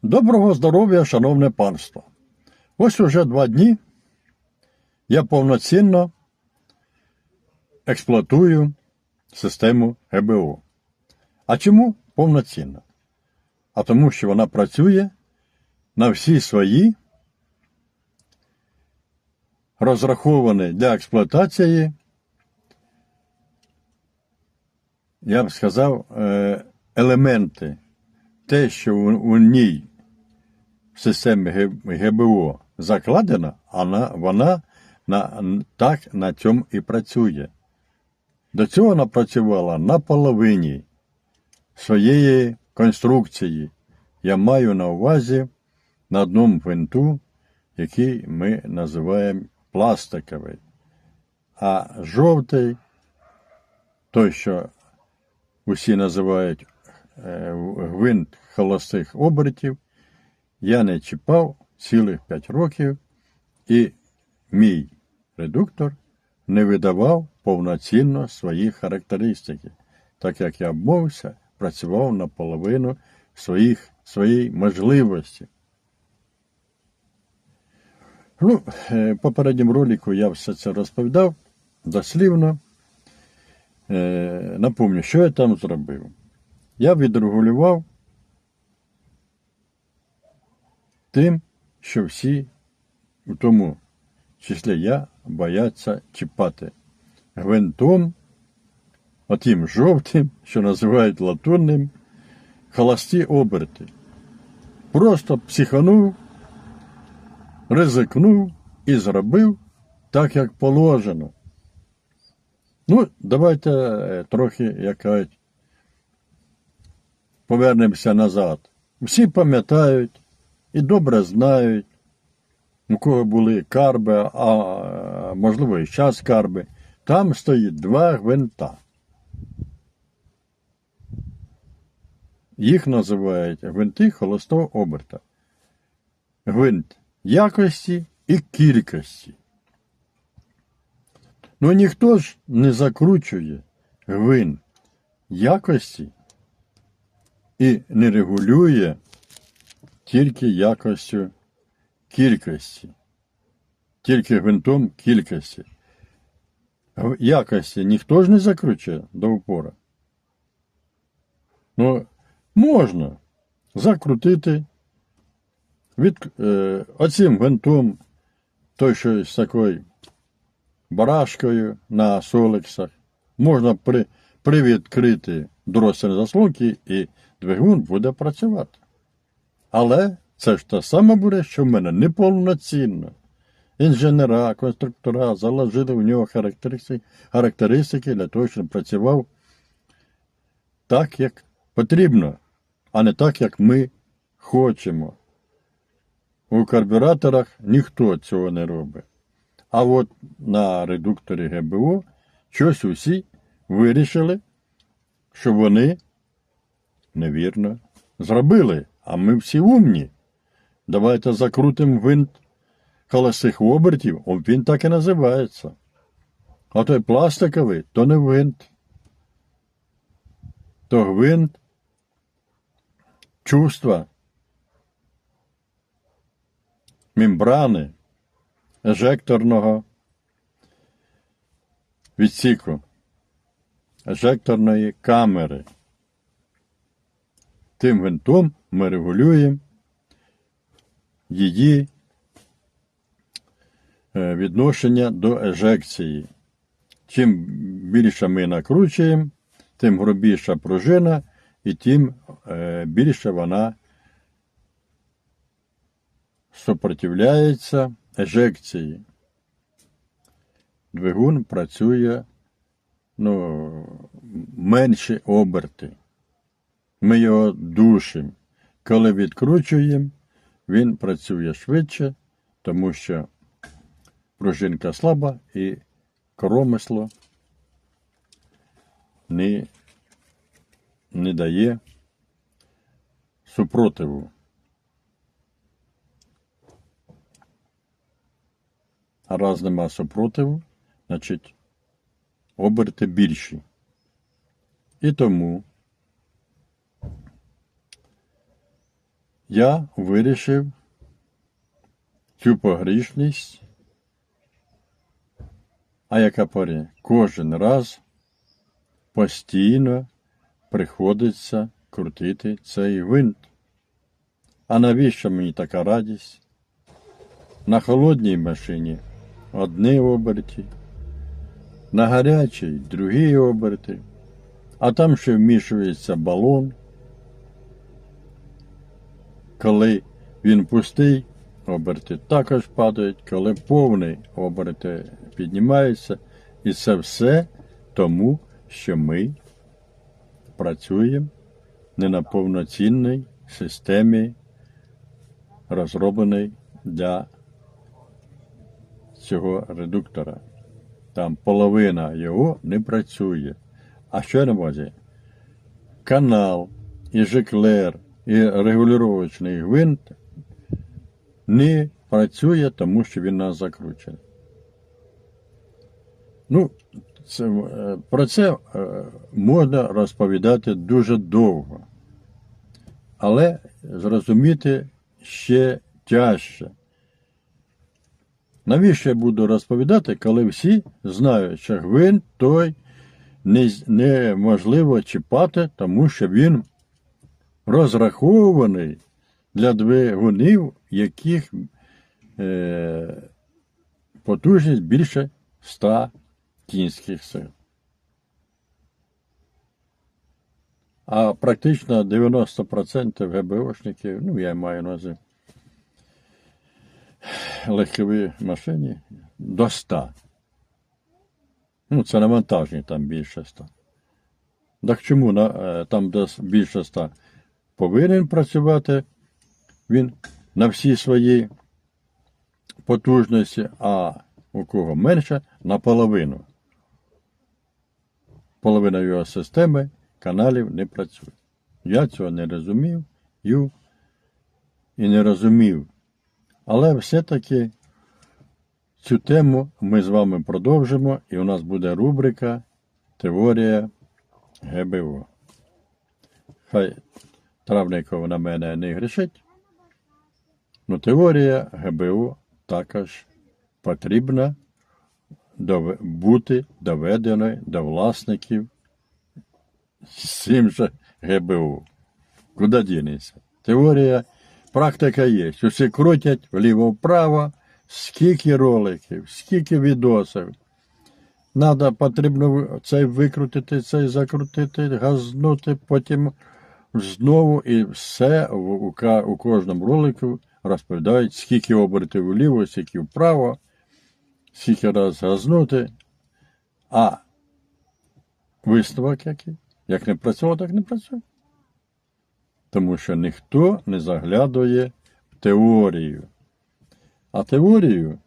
Доброго здоров'я, шановне панство. Ось уже два дні я повноцінно експлуатую систему ГБО. А чому повноцінно? А тому, що вона працює на всі свої розраховані для експлуатації, я б сказав, е, елементи. Те, що у, ній в системі ГБО закладено, вона, на, так на цьому і працює. До цього вона працювала на половині своєї конструкції. Я маю на увазі на одному гвинту, який ми називаємо пластиковий. А жовтий, той, що усі називають гвинт холостих обертів, я не чіпав цілих 5 років, і мій редуктор не видавав повноцінно свої характеристики, так як я обмовився, працював наполовину своїх, своєї можливості. Ну, е, в попередньому ролику я все це розповідав дослівно. Е, Напомню, що я там зробив. Я відрегулював тим, що всі, у тому числі я, бояться чіпати гвинтом, отим жовтим, що називають латунним, холості оберти. Просто психанув, ризикнув і зробив так, як положено. Ну, давайте е, трохи, як кажуть, повернемося назад. Всі пам'ятають і добре знають, у кого були карби, а можливо і час карби. Там стоїть два гвинта. Їх називають гвинти холостого оберта. Гвинт якості і кількості. Ну ніхто ж не закручує гвинт якості і не регулює тільки якостю кількості, тільки гвинтом кількості. Якості ніхто ж не закручує до упора. Ну, можна закрутити від е, оцим гвинтом, той, що з такою барашкою на солексах, можна при, привідкрити дроссельні заслонки і двигун буде працювати. Але це ж те саме буде, що в мене неповноцінно. Інженера, конструктора заложили в нього характеристики, характеристики для того, щоб працював так, як потрібно, а не так, як ми хочемо. У карбюраторах ніхто цього не робить. А от на редукторі ГБО щось усі вирішили, що вони невірно зробили. А ми всі умні. Давайте закрутимо гвинт колесих обертів, він так і називається. А той пластиковий, то не гвинт. То гвинт чувства, мембрани, ежекторного відсіку, ежекторної камери. Тим гвинтом ми регулюємо її е, відношення до ежекції. Чим більше ми накручуємо, тим грубіша пружина і тим е, більше вона супротивляється ежекції. Двигун працює ну, менші оберти. Ми його душимо. Коли відкручуємо, він працює швидше, тому що пружинка слаба і коромисло не, не дає супротиву. А раз нема супротиву, значить оберти більші. І тому я вирішив цю погрішність, а яка порі, кожен раз постійно приходиться крутити цей винт. А навіщо мені така радість? На холодній машині одні оберті, на гарячій другі оберти, а там ще вмішується балон. Коли він пустий, оберти також падають, коли повний оберти піднімаються. І це все тому, що ми працюємо не на повноцінній системі, розробленій для цього редуктора. Там половина його не працює. А що на увазі? Канал, і жиклер, і регулювачний гвинт не працює, тому що він нас закручений. Ну, це, е, про це е, можна розповідати дуже довго. Але зрозуміти ще тяжче. Навіщо я буду розповідати, коли всі знають, що гвинт той неможливо чіпати, тому що він розрахований для двигунів, яких е, потужність більше 100 кінських сил. А практично 90% ГБОшників, ну я маю на увазі легкові машині до 100. Ну, це на вантажні там більше 100. Так чому на, е, там де більше 100 повинен працювати він на всі свої потужності, а у кого менше наполовину. Половина його системи каналів не працює. Я цього не розумів і не розумів. Але все-таки цю тему ми з вами продовжимо, і у нас буде рубрика Теорія ГБО. Хай Травников на мене не грішить. Ну, теорія ГБО також потрібна бути доведеною до власників з цим же ГБУ. Куди дінеться? Теорія, практика є. Усі крутять вліво-вправо, скільки роликів, скільки відосів. Надо, потрібно цей викрутити, цей закрутити, газнути, потім знову і все у, у, кожному ролику розповідають, скільки обертів вліво, скільки вправо, скільки раз газнути. А висновок який? Як не працювало, так не працює. Тому що ніхто не заглядує в теорію. А теорію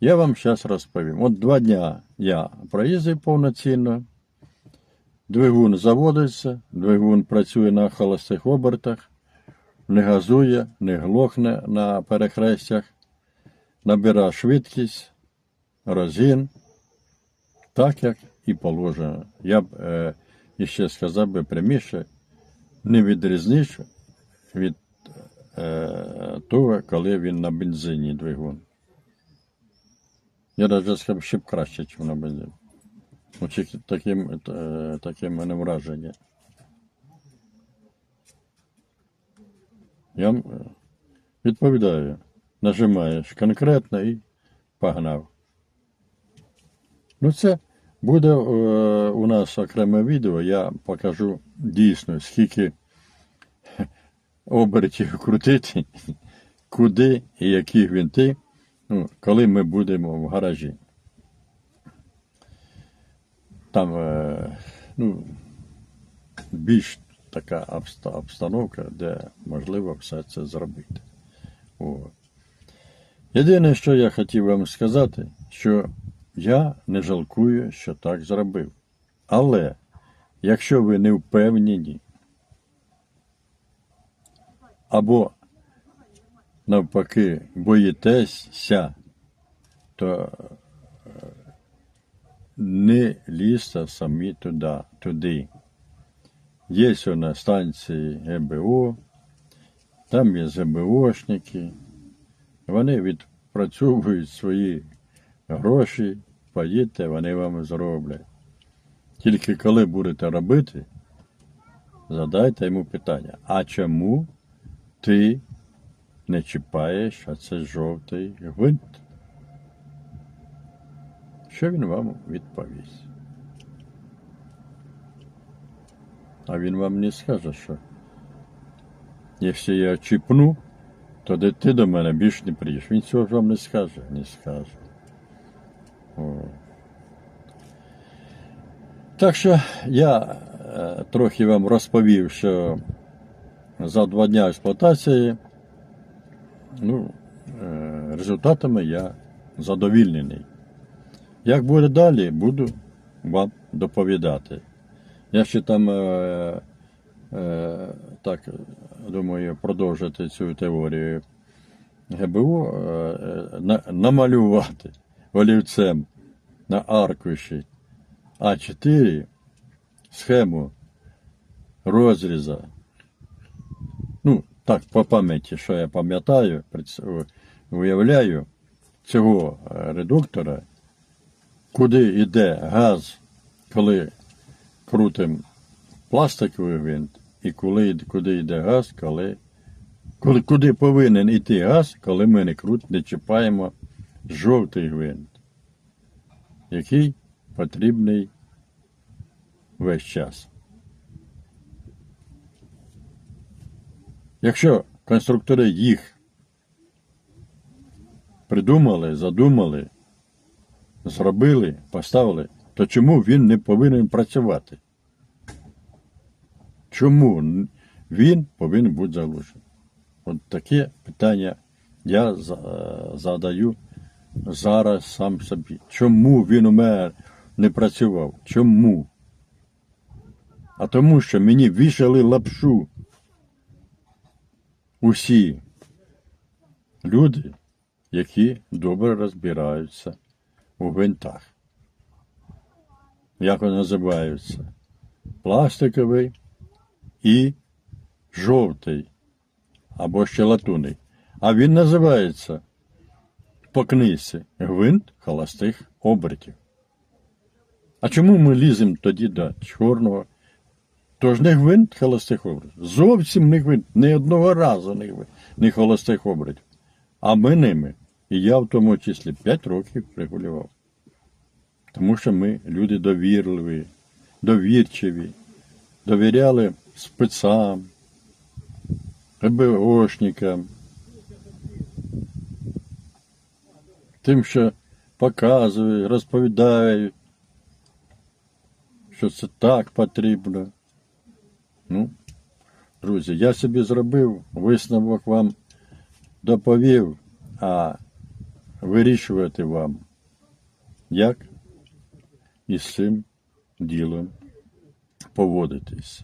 я вам зараз розповім. От два дня я проїздив повноцінно, двигун заводиться, двигун працює на холостих обертах, не газує, не глохне на перехрестях, набира швидкість, розгін, так як і положено. Я б е, іще сказав би пряміше, не відрізниш від е, того, коли він на бензині двигун. Я навіть сказав, ще б краще, ніж на бензині. Таким, таке мене враження. Я е, відповідаю, нажимаєш конкретно і погнав. Ну, це буде е, у нас окреме відео, я покажу дійсно, скільки обертів крутити, куди і які гвинти, ну, коли ми будемо в гаражі. Там е, ну, більш така обстановка, де можливо все це зробити. О. Єдине, що я хотів вам сказати, що я не жалкую, що так зробив. Але якщо ви не впевнені, або навпаки боїтеся, то не лізьте самі туди, туди. Є у нас станції ГБО, там є ЗБОшники, вони відпрацьовують свої гроші, поїдьте, вони вам зроблять. Тільки коли будете робити, задайте йому питання, а чому ти не чіпаєш, а це жовтий гвинт? Що він вам відповість? А він вам не скаже, що якщо я чіпну, то ти до мене більш не приїдеш. Він цього ж вам не скаже, не скаже. О. Так що я е, трохи вам розповів, що за два дня експлуатації ну, е, результатами я задовільнений. Як буде далі, буду вам доповідати. Я ще там е, е, так думаю продовжити цю теорію ГБО, е, е, на, намалювати олівцем на аркуші А4 схему розріза. Ну, так, по пам'яті, що я пам'ятаю, уявляю цього редуктора, куди йде газ, коли крутим пластиковий гвинт, і коли, куди йде газ, коли, коли куди повинен йти газ, коли ми не крут, не чіпаємо жовтий гвинт, який потрібний весь час. Якщо конструктори їх придумали, задумали, зробили, поставили, то чому він не повинен працювати? Чому він повинен бути залучений? От таке питання я е, задаю зараз сам собі. Чому він у мене не працював? Чому? А тому, що мені вішали лапшу усі люди, які добре розбираються у гвинтах. Як вони називаються? Пластиковий і жовтий або ще латунний. А він називається по книжці гвинт холостих обертів. А чому ми ліземо тоді до чорного? Тож не гвинт холостих обертів. Зовсім не гвинт, ні одного разу не гвинт, не холостих обертів. А ми ними, і я в тому числі 5 років регулював. Тому що ми люди довірливі, довірчиві, довіряли спецам, ГБОшникам, тим, що показують, розповідають, що це так потрібно. Ну, друзі, я собі зробив, висновок вам доповів, а вирішувати вам, як із цим ділом поводитись.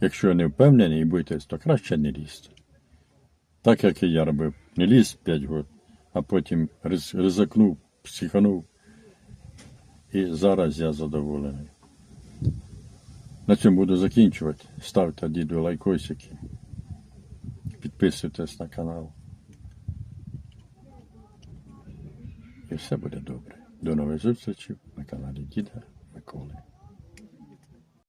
Якщо не впевнені і боїтесь, то краще не лізти. Так як і я робив. Не ліз 5 років, а потім ризикнув, психанув. І зараз я задоволений. На цьому буду закінчувати. Ставте діду лайкосики. Підписуйтесь на канал. І все буде добре. До нових зустрічей на каналі Діда Миколи.